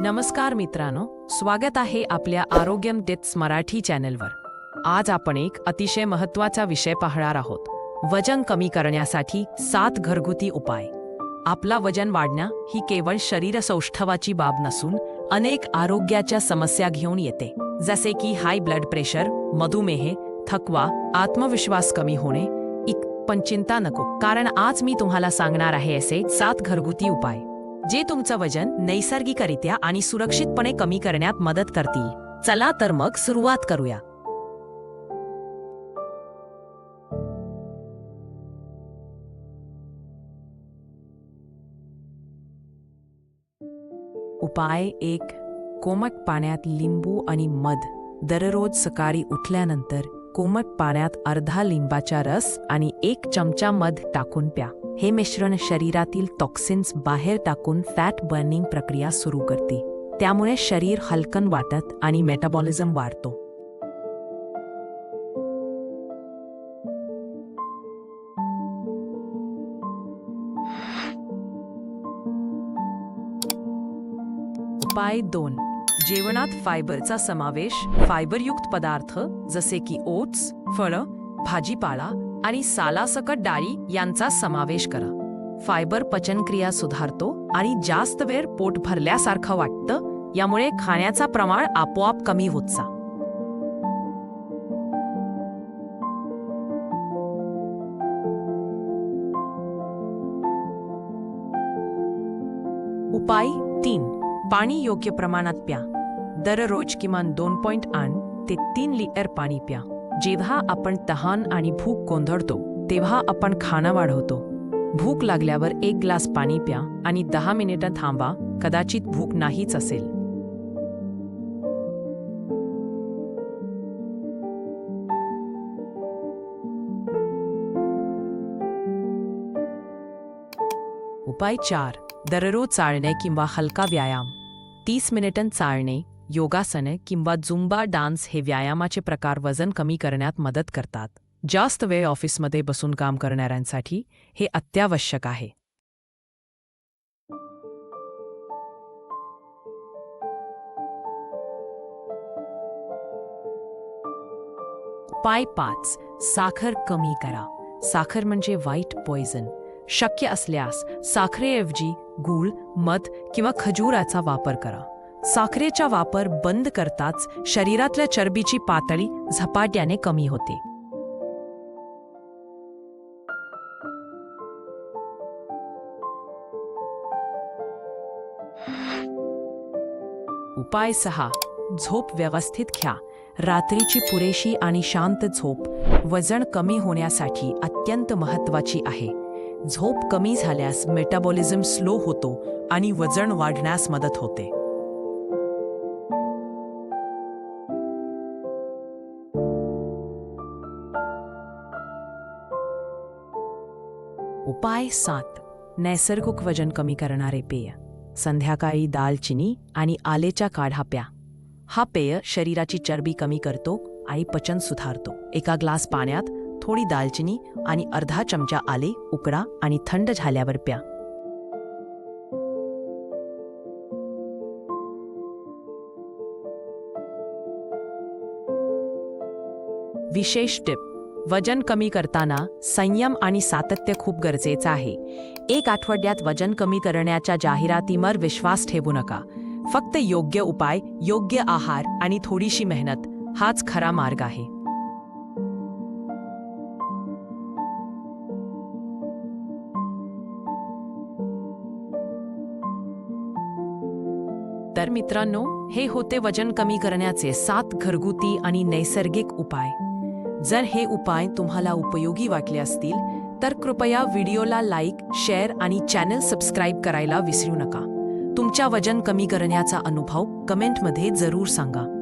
नमस्कार मित्रांनो स्वागत आहे आपल्या आरोग्यम टिप्स मराठी चॅनलवर. आज आपण एक अतिशय महत्त्वाचा विषय पाहणार आहोत वजन कमी करण्यासाठी सात घरगुती उपाय. आपला वजन वाढणं ही केवळ शरीर सौष्ठवाची बाब नसून अनेक आरोग्याच्या समस्या घेऊन येते जसे की हाय ब्लड प्रेशर मधुमेह थकवा आत्मविश्वास कमी होणे इक पण चिंता नको. कारण आज मी तुम्हाला सांगणार आहे असे सात घरगुती उपाय. जे तुमचं वजन नैसर्गिकरित्या आणि सुरक्षितपणे कमी करण्यात मदत करतील. चला तर मग सुरुवात करूया. उपाय एक. कोमट पाण्यात लिंबू आणि मध. दररोज सकाळी उठल्यानंतर कोमट पाण्यात अर्धा लिंबाचा रस आणि एक चमचा मध टाकून प्या. हे मिश्रण शरीरातील टॉक्सिन्स बाहेर टाकून फॅट बर्निंग प्रक्रिया सुरू करते. त्यामुळे शरीर हलकन वाटत आणि मेटाबॉलिझम वाढतो. उपाय दोन. जेवणात फायबरचा समावेश फायबरयुक्त पदार्थ जसे की ओट्स फळं भाजीपाला आणि सालासकट डाळी यांचा समावेश करा. फायबर पचनक्रिया सुधारतो आणि जास्त वेळ पोट भरल्यासारखं वाटतं यामुळे खाण्याचा प्रमाण आपोआप कमी होत जा. उपाय तीन. पाणी योग्य प्रमाणात प्या. दररोज किमान दोन पॉइंट आठ ते तीन लिटर पाणी प्या. जेव्हा आपण तहान आणि भूक गोंधळतो तेव्हा आपण खाणं वाढवतो. भूक लागल्यावर एक ग्लास पाणी प्या आणि दहा मिनिटं थांबा कदाचित भूक नाहीच असेल. उपाय चार. दररोज चालणे किंवा हलका व्यायाम. तीस मिनिटं चालणे योगासने किंवा झुंबा डान्स हे व्यायामाचे प्रकार वजन कमी करण्यात मदत करतात. जास्त वेळ ऑफिसमध्ये बसून काम करणाऱ्यांसाठी हे अत्यावश्यक आहे. पाय पाच. साखर कमी करा. साखर म्हणजे वाईट पॉइझन शक्य असल्यास साखरेऐवजी गूळ मध किंवा खजूराचा वापर करा. साखरेचा वापर बंद करताच शरीरातल्या चरबीची पातळी झपाट्याने कमी होते. उपाय सहा. झोप व्यवस्थित घ्या. रात्रीची पुरेशी आणि शांत झोप वजन कमी होण्यासाठी अत्यंत महत्वाची आहे. झोप कमी झाल्यास मेटाबॉलिझम स्लो होतो आणि वजन वाढण्यास मदत होते. उपाय सात. नैसर्गिक वजन कमी करणारे पेय. संध्याकाळी दालचिनी आणि आलेच्या काढा प्या. हा पेय शरीराची चरबी कमी करतो आणि पचन सुधारतो. एका ग्लास पाण्यात थोडी दालचिनी आणि अर्धा चमचा आले उकडा आणि थंड झाल्यावर प्या. विशेष टिप. वजन कमी करताना संयम आणि सातत्य खूप गरजेचं आहे. एक आठवड्यात वजन कमी करण्याच्या जाहिरातीवर विश्वास ठेवू नका. फक्त योग्य उपाय योग्य आहार आणि थोडीशी मेहनत हाच खरा मार्ग आहे. तर मित्रांनो हे होते वजन कमी करण्याचे सात घरगुती आणि नैसर्गिक उपाय. जर हे उपाय तुम्हाला उपयोगी वाटले असतील तर कृपया व्हिडिओला लाईक शेअर आणि चॅनल सबस्क्राईब करायला विसरू नका. तुमच्या वजन कमी करण्याचा अनुभव कमेंटमध्ये जरूर सांगा.